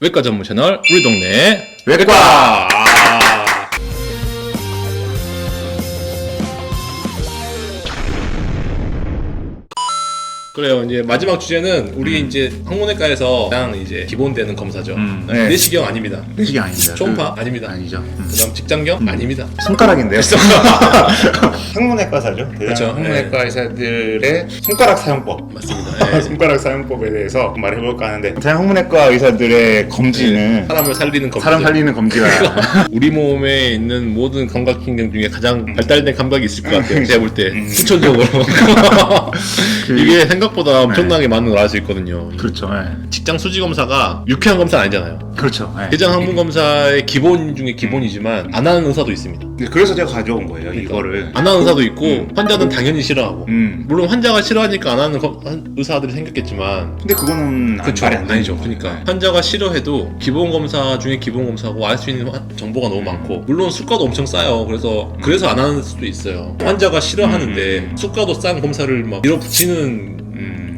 외과 전문 채널 우리 동네 외과! 그래요. 이제 마지막 주제는 우리 이제 항문외과에서 가장 이제 기본되는 검사죠. 음, 네. 네. 내시경 아닙니다. 내시경 아닙니다. 초음파 그- 아닙니다. 아니죠. 음. 그다음 직장경 아닙니다. 손가락인데요. 항문외과사죠. 대장 그렇죠. 항문외과 의사들의 손가락 사용법. 맞습니다. 예. 손가락 사용법에 대해서 말해볼까 하는데 대장 항문외과 의사들의 검진은 사람을 살리는 검사. 사람 살리는 검지가 우리 몸에 있는 모든 감각신경 중에 가장 발달된 감각이 있을 것 같아요. 제가 볼 때. 음. 후천적으로. 그- 이게 생각보다 엄청나게 많은 걸 알 수 있거든요. 그렇죠. 예. 직장 수지 검사가 유쾌한 검사는 아니잖아요. 그렇죠. 예. 대장 항문 검사의 기본 중에 기본이지만 안 하는 의사도 있습니다. 네, 그래서 제가 가져온 거예요. 이거를. 안 하는 의사도 있고 음. 환자는 당연히 싫어하고 음. 물론 환자가 싫어하니까 안 하는 검- 한- 의사들이 생겼겠지만 근데 그거는 안- 말이 안 아니죠. 되는 그러니까 거예요. 환자가 싫어해도 기본 검사 중에 기본 검사고 알 수 있는 화- 정보가 너무 많고 물론 수가도 엄청 싸요. 그래서 그래서 안 하는 수도 있어요. 환자가 싫어하는데 음. 수가도 싼 검사를 막 밀어붙이는 음.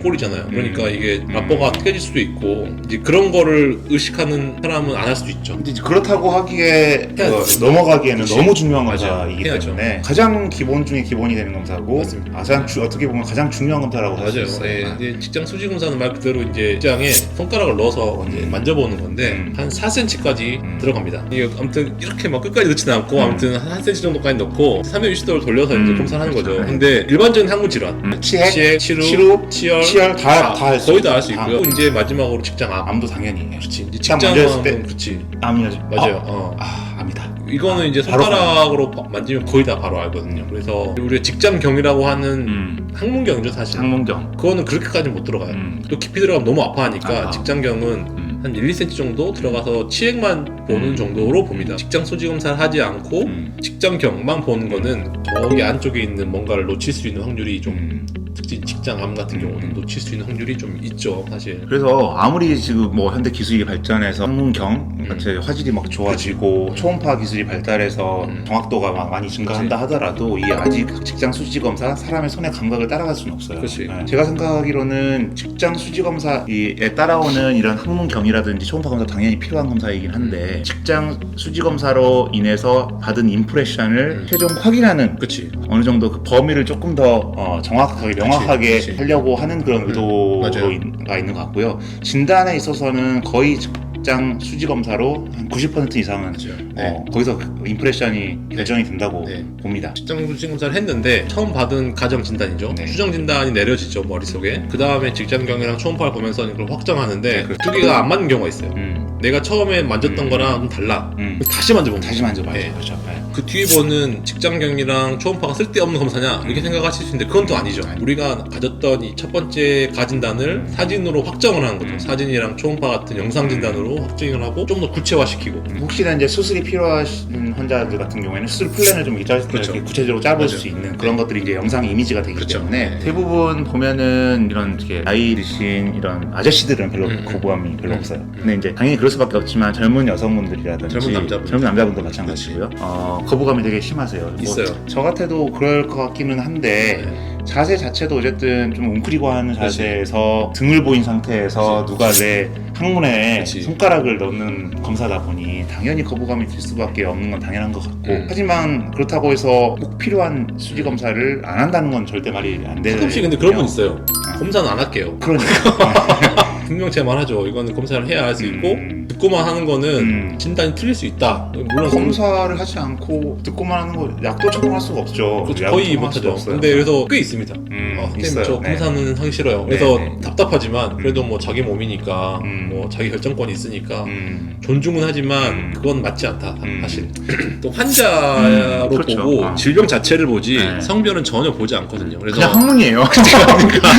꼴이잖아요. 그러니까 음. 이게 음. 라퍼가 깨질 수도 있고 이제 그런 거를 의식하는 사람은 안 할 수도 있죠. 근데 이제 그렇다고 하기에. 어, 넘어가기에는 그치. 너무 중요한 맞아요. 검사이기 해야죠. 때문에 가장 기본 중에 기본이 되는 검사고 맞습니다. 가장 주- 어떻게 보면 가장 중요한 검사라고 할 수 맞아요. 있어요. 예, 이제 직장 수지 검사는 말 그대로 이제 직장에 손가락을 넣어서 이제 음. 만져보는 건데 음. 한 4cm까지 음. 들어갑니다. 이게 아무튼 이렇게 막 끝까지 넣지는 않고 음. 아무튼 한 1cm 정도까지 넣고 360도를 돌려서 이제 음. 검사를 하는 거죠. 그렇죠. 근데 일반적인 항문 질환, 음, 치핵, 치핵, 치루, 치루, 치열, 치열 다다할수 거의 다할 있어요. 수 다. 있고요. 또 이제 마지막으로 직장 암. 암도 당연히 그렇지. 이제 딱 직장 만졌을 때- 암은 그렇지. 암이야죠. 맞아요. 어. 아, 암이다. 이거는 이제 바로 손가락으로 만지면 거의 다 바로 알거든요. 그래서 우리가 직장경이라고 하는 음. 항문경이죠 사실. 항문경. 그거는 그렇게까지 못 들어가요. 음. 또 깊이 들어가면 너무 아파하니까 아. 직장경은 음. 한 1, 2cm 정도 들어가서 치액만 보는 음. 정도로 봅니다. 직장 소지 검사를 하지 않고 음. 직장경만 보는 거는 저기 안쪽에 있는 뭔가를 놓칠 수 있는 확률이 좀 음. 특히 직장암 같은 음. 경우는 놓칠 수 있는 확률이 좀 있죠 사실. 그래서 아무리 지금 뭐 현대 기술이 발전해서 항문경 음. 같은 화질이 막 좋아지고. 초음파 기술이 발달해서 음. 정확도가 막 많이 증가한다 하더라도 이 아직 직장 수지 검사 사람의 손의 감각을 따라갈 수는 없어요. 그치. 네. 제가 생각하기로는 직장 수지 검사에 따라오는 이런 항문경이라든지 초음파 검사 당연히 필요한 검사이긴 한데 음. 직장 수지 검사로 인해서 받은 임프레션을 음. 최종 확인하는 그치. 어느 정도 그 범위를 조금 더 어, 정확하게 명확하게 그치. 하려고 하는 그런 음, 의도가 맞아요. 있는 것 같고요. 진단에 있어서는 거의 직장 수지 검사로 한 90% 이상은 맞아요. 네. 어, 거기서 그 임프레션이 결정이 된다고 네. 봅니다. 직장 수지 검사를 했는데 처음 받은 가정 진단이죠. 네. 추정 진단이 내려지죠 머릿속에. 그 다음에 직장 경이랑 초음파를 보면서 그걸 확정하는데 네, 그렇죠. 두 개가 안 맞는 경우가 있어요. 음, 내가 처음에 만졌던 음. 거랑 좀 달라. 음. 다시 만져보면 다시 만져봐요. 네. 그렇죠. 네. 그 뒤에 보는 직장경이랑 초음파가 쓸데없는 검사냐 이렇게 생각하실 수 있는데 그건 또 아니죠. 우리가 가졌던 이 첫 번째 가진단을 사진으로 확정을 하는 거죠. 음. 사진이랑 초음파 같은 영상 진단으로 확정을 하고 좀 더 구체화시키고. 음, 혹시나 이제 수술이 필요하신 환자들 같은 경우에는 수술 플랜을 좀 이렇게, 그렇죠. 구체적으로 짜볼 맞아요. 수 있는 그런 것들이 이제 영상 이미지가 되기 그렇죠. 때문에 네. 대부분 보면은 이런 이렇게 나이 드신 이런 아저씨들은 별로 음, 음. 거부감이 별로 음, 없어요. 음. 근데 이제 당연히 그럴 수밖에 없지만 젊은 여성분들이라든지 젊은 남자분들. 젊은 남자분도 마찬가지고요. 어, 거부감이 되게 심하세요. 뭐 있어요. 저 같아도 그럴 것 같기는 한데 네. 자세 자체도 어쨌든 좀 웅크리고 하는 자세에서 등을 보인 상태에서 누가 내 항문에 그치. 손가락을 넣는 검사다 보니 당연히 거부감이 들 수밖에 없는 건 당연한 것 같고 음. 하지만 그렇다고 해서 꼭 필요한 수지 검사를 안 한다는 건 절대 말이 안 되는 가끔씩 근데 그런 분 있어요. 검사는 안 할게요. 그러니까 분명 제가 말하죠. 이거는 검사를 해야 할 수 있고 음. 듣고만 하는 거는 음. 진단이 틀릴 수 있다. 물론 검사를 하지 않고 듣고만 하는 거 약도 처방할 수가 없죠. 그렇죠. 약도 거의 처방할 수가 못하죠. 없어요. 근데 그래서 꽤 있습니다. 음, 어, 있어요. 저 네. 검사는 하기 싫어요. 그래서 네, 네. 답답하지만 그래도 뭐 자기 몸이니까 음. 뭐 자기 결정권이 있으니까 음. 존중은 하지만 음. 그건 맞지 않다 음. 사실. 또 환자로 음, 그렇죠. 보고 아. 질병 자체를 보지 네. 성별은 전혀 보지 않거든요. 그래서 그냥 학문이에요.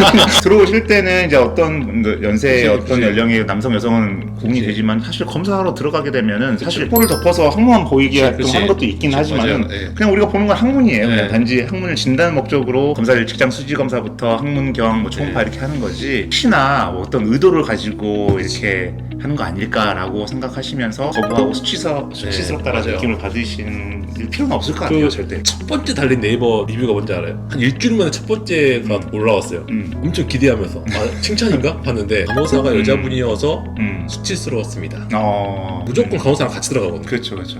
들어오실 때는 이제 어떤 연세의 그치, 어떤 그치. 연령의 남성 여성은 구분이 그치. 되지만 사실 검사하러 들어가게 되면은 사실 코를 덮어서 항문만 보이게 그치, 좀 그치. 하는 것도 있긴 그치, 하지만은 맞아요. 네. 그냥 우리가 보는 건 항문이에요. 네. 그냥 단지 항문을 진단 목적으로 검사를 직장 수지 검사부터 항문경, 뭐 초음파 네. 이렇게 하는 거지. 혹시나 뭐 어떤 의도를 가지고 이렇게 하는 거 아닐까라고 생각하시면서 거부하고 수치서 수치스럽다라는 네, 맞아요. 느낌을 받으시는 필요는 없을 것 같아요, 그- 절대. 첫 번째 달린 네이버 리뷰가 뭔지 알아요? 한 일주일 만에 첫 번째가 음. 올라왔어요. 음, 엄청 기대하면서 아 칭찬인가? 봤는데 간호사가 음. 여자분이어서 음. 수치스러웠습니다. 있습니다. 어. 무조건 간호사랑 같이 들어가거든요. 그렇죠, 그렇죠.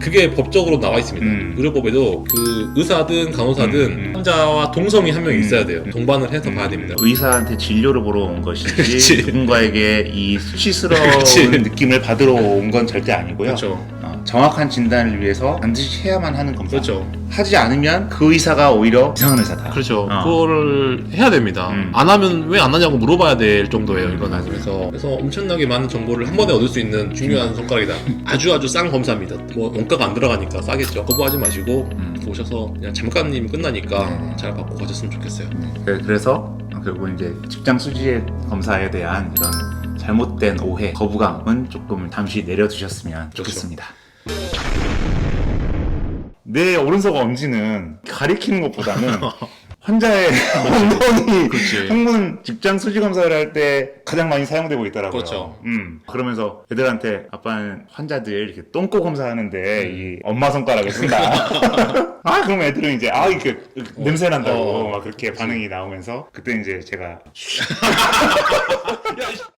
그게 법적으로 나와 있습니다. 음. 의료법에도 그 의사든 간호사든 음, 음. 환자와 동성이 한명 음. 있어야 돼요. 동반을 해서 음, 봐야 됩니다. 의사한테 진료를 보러 온 것이지 그치. 누군가에게 이 수치스러운 그치. 느낌을 받으러 온 건 절대 아니고요. 그렇죠. 어, 정확한 진단을 위해서 반드시 해야만 하는 검사. 그렇죠. 하지 않으면 그 의사가 오히려 이상한 의사다. 그렇죠. 어. 그거를 해야 됩니다. 음. 안 하면 왜 안 하냐고 물어봐야 될 정도예요. 음, 이거는. 맞아요. 그래서 그래서 엄청나게 많은 정보를 한 번에 얻을 수 있는 중요한 손가락이다. 아주 아주 싼 검사입니다. 뭐 원가가 안 들어가니까 싸겠죠. 거부하지 마시고 음. 오셔서 그냥 잠깐님 끝나니까 네. 잘 받고 가셨으면 좋겠어요. 네, 그래서 결국 이제 직장 수지 검사에 대한 이런 잘못된 오해, 거부감은 조금 잠시 내려두셨으면 그렇죠. 좋겠습니다. 내 오른손 엄지는 가리키는 것보다는 환자의 엉덩이 그렇지. 항문 직장 수지 검사를 할 때 가장 많이 사용되고 있더라고요. 그렇죠. 음. 그러면서 애들한테 아빠는 환자들 이렇게 똥꼬 검사하는데 이 엄마 손가락을 쓴다. 아 그럼 애들은 이제 아 이렇게 냄새 난다고 어. 막 그렇게 반응이 나오면서 그때 이제 제가